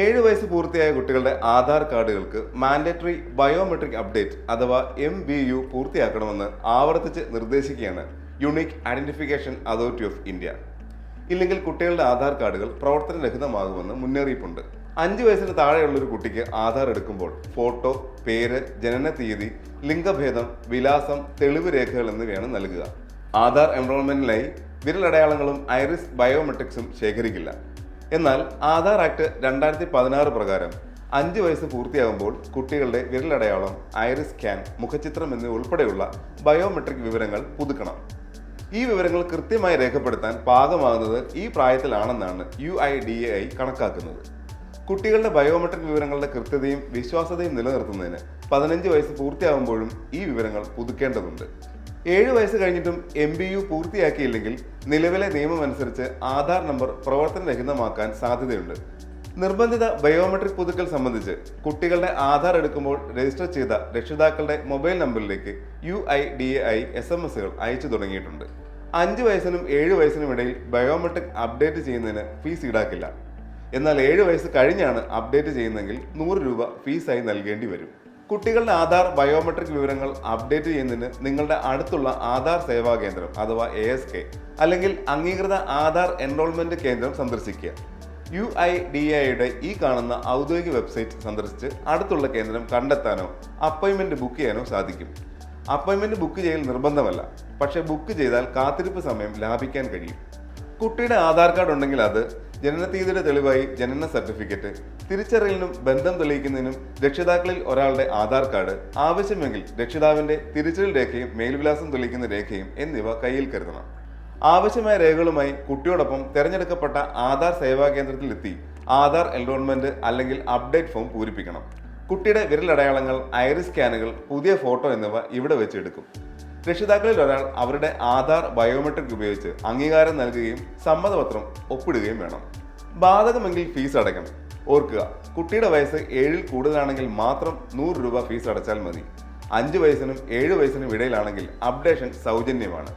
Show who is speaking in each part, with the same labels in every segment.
Speaker 1: ഏഴ് വയസ്സ് പൂർത്തിയായ കുട്ടികളുടെ ആധാർ കാർഡുകൾക്ക് മാൻഡേറ്ററി ബയോമെട്രിക് അപ്ഡേറ്റ് അഥവാ എം ബി യു പൂർത്തിയാക്കണമെന്ന് ആവർത്തിച്ച് നിർദ്ദേശിക്കുകയാണ് unique identification authority of India. ഇല്ലെങ്കിൽ കുട്ടികളുടെ ആധാർ കാർഡുകൾ പ്രവർത്തനരഹിതമാകുമെന്ന് മുന്നറിയിപ്പുണ്ട്. അഞ്ച് വയസ്സിന് താഴെയുള്ള ഒരു കുട്ടിക്ക് ആധാർ എടുക്കുമ്പോൾ ഫോട്ടോ പേര് ജനന തീയതി ലിംഗഭേദം വിലാസം തെളിവ് രേഖകൾ എന്നിവയാണ് നൽകുക. ആധാർ എൻറോൾമെന്റിനായി വിരലടയാളങ്ങളും ഐറിസ് ബയോമെട്രിക്സും ശേഖരിക്കില്ല. എന്നാൽ ആധാർ ആക്ട് രണ്ടായിരത്തി പതിനാറ് പ്രകാരം അഞ്ച് വയസ്സ് പൂർത്തിയാകുമ്പോൾ കുട്ടികളുടെ വിരലടയാളം ഐറിസ് സ്കാൻ മുഖചിത്രം എന്നിവ ഉൾപ്പെടെയുള്ള ബയോമെട്രിക് വിവരങ്ങൾ പുതുക്കണം. ഈ വിവരങ്ങൾ കൃത്യമായി രേഖപ്പെടുത്താൻ പാകമാകുന്നത് ഈ പ്രായത്തിലാണെന്നാണ് U I D A I കണക്കാക്കുന്നത്. കുട്ടികളുടെ ബയോമെട്രിക് വിവരങ്ങളുടെ കൃത്യതയും വിശ്വാസതയും നിലനിർത്തുന്നതിന് പതിനഞ്ച് വയസ്സ് പൂർത്തിയാകുമ്പോഴും ഈ വിവരങ്ങൾ പുതുക്കേണ്ടതുണ്ട്. ഏഴ് വയസ്സ് കഴിഞ്ഞിട്ടും എം ബി യു പൂർത്തിയാക്കിയില്ലെങ്കിൽ നിലവിലെ നിയമം അനുസരിച്ച് ആധാർ നമ്പർ പ്രവർത്തനരഹിതമാക്കാൻ സാധ്യതയുണ്ട്. നിർബന്ധിത ബയോമെട്രിക് പുതുക്കൽ സംബന്ധിച്ച് കുട്ടികളുടെ ആധാർ എടുക്കുമ്പോൾ രജിസ്റ്റർ ചെയ്ത രക്ഷിതാക്കളുടെ മൊബൈൽ നമ്പറിലേക്ക് U I D A I S M എസുകൾ അയച്ചു തുടങ്ങിയിട്ടുണ്ട്. അഞ്ച് വയസ്സിനും ഏഴ് വയസ്സിനും ഇടയിൽ ബയോമെട്രിക് അപ്ഡേറ്റ് ചെയ്യുന്നതിന് ഫീസ് ഈടാക്കില്ല. എന്നാൽ ഏഴ് വയസ്സ് കഴിഞ്ഞാണ് അപ്ഡേറ്റ് ചെയ്യുന്നതെങ്കിൽ നൂറ് രൂപ ഫീസായി നൽകേണ്ടി വരും. കുട്ടികളുടെ ആധാർ ബയോമെട്രിക് വിവരങ്ങൾ അപ്ഡേറ്റ് ചെയ്യുന്നതിന് നിങ്ങളുടെ അടുത്തുള്ള ആധാർ സേവാ കേന്ദ്രം അഥവാ എ എസ് കെ അല്ലെങ്കിൽ അംഗീകൃത ആധാർ എൻറോൾമെന്റ് കേന്ദ്രം സന്ദർശിക്കുക. യു ഐ ഡി ഐയുടെ ഈ കാണുന്ന ഔദ്യോഗിക വെബ്സൈറ്റ് സന്ദർശിച്ച് അടുത്തുള്ള കേന്ദ്രം കണ്ടെത്താനോ അപ്പോയിൻമെന്റ് ബുക്ക് ചെയ്യാനോ സാധിക്കും. അപ്പോയിൻമെന്റ് ബുക്ക് ചെയ്യൽ നിർബന്ധമല്ല പക്ഷേ ബുക്ക് ചെയ്താൽ കാത്തിരിപ്പ് സമയം ലാഭിക്കാൻ കഴിയും. കുട്ടിയുടെ ആധാർ കാർഡ് ഉണ്ടെങ്കിൽ അത് ജനനത്തീയതിയുടെ തെളിവായി ജനന സർട്ടിഫിക്കറ്റ് തിരിച്ചറിയലിനും ബന്ധം തെളിയിക്കുന്നതിനും രക്ഷിതാക്കളിൽ ഒരാളുടെ ആധാർ കാർഡ് ആവശ്യമെങ്കിൽ രക്ഷിതാവിന്റെ തിരിച്ചറിയൽ രേഖയും മേൽവിലാസം തെളിയിക്കുന്ന രേഖയും എന്നിവ കയ്യിൽ കരുതണം. ആവശ്യമായ രേഖകളുമായി കുട്ടിയോടൊപ്പം തിരഞ്ഞെടുക്കപ്പെട്ട ആധാർ സേവാ കേന്ദ്രത്തിലെത്തി ആധാർ എൻറോൾമെന്റ് അല്ലെങ്കിൽ അപ്ഡേറ്റ് ഫോം പൂരിപ്പിക്കണം. കുട്ടിയുടെ വിരലടയാളങ്ങൾ ഐറിസ് സ്കാനുകൾ പുതിയ ഫോട്ടോ എന്നിവ ഇവിടെ വെച്ച് എടുക്കും രക്ഷിതാക്കളിൽ ഒരാൾ അവരുടെ ആധാർ ബയോമെട്രിക് ഉപയോഗിച്ച് അംഗീകാരം നൽകുകയും സമ്മതപത്രം ഒപ്പിടുകയും വേണം. ബാധകമെങ്കിൽ ഫീസ് അടയ്ക്കണം. ഓർക്കുക കുട്ടിയുടെ വയസ്സ് ഏഴിൽ കൂടുതലാണെങ്കിൽ മാത്രം നൂറ് രൂപ ഫീസ് അടച്ചാൽ മതി. അഞ്ച് വയസ്സിനും ഏഴ് വയസ്സിനും ഇടയിലാണെങ്കിൽ അപ്ഡേഷൻ സൗജന്യമാണ്.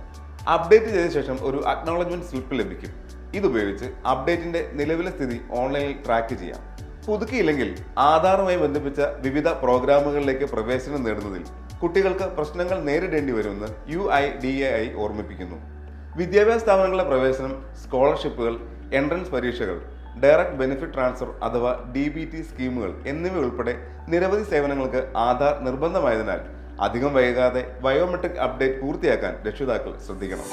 Speaker 1: അപ്ഡേറ്റ് ചെയ്ത ശേഷം ഒരു അക്നോളജ്മെന്റ് സ്ലിപ്പ് ലഭിക്കും. ഇതുപയോഗിച്ച് അപ്ഡേറ്റിന്റെ നിലവിലെ സ്ഥിതി ഓൺലൈനിൽ ട്രാക്ക് ചെയ്യാം. പുതുക്കിയില്ലെങ്കിൽ ആധാറുമായി ബന്ധിപ്പിച്ച വിവിധ പ്രോഗ്രാമുകളിലേക്ക് പ്രവേശനം നേടുന്നതിൽ കുട്ടികൾക്ക് പ്രശ്നങ്ങൾ നേരിടേണ്ടി വരുമെന്ന് U I D A I ഓർമ്മിപ്പിക്കുന്നു. വിദ്യാഭ്യാസ സ്ഥാപനങ്ങളിലെ പ്രവേശനം സ്കോളർഷിപ്പുകൾ എൻട്രൻസ് പരീക്ഷകൾ ഡയറക്റ്റ് ബെനിഫിറ്റ് ട്രാൻസ്ഫർ അഥവാ ഡി ബി ടി സ്കീമുകൾ എന്നിവ ഉൾപ്പെടെ നിരവധി സേവനങ്ങൾക്ക് ആധാർ നിർബന്ധമായതിനാൽ അധികം വൈകാതെ ബയോമെട്രിക് അപ്ഡേറ്റ് പൂർത്തിയാക്കാൻ രക്ഷിതാക്കൾ ശ്രദ്ധിക്കണം.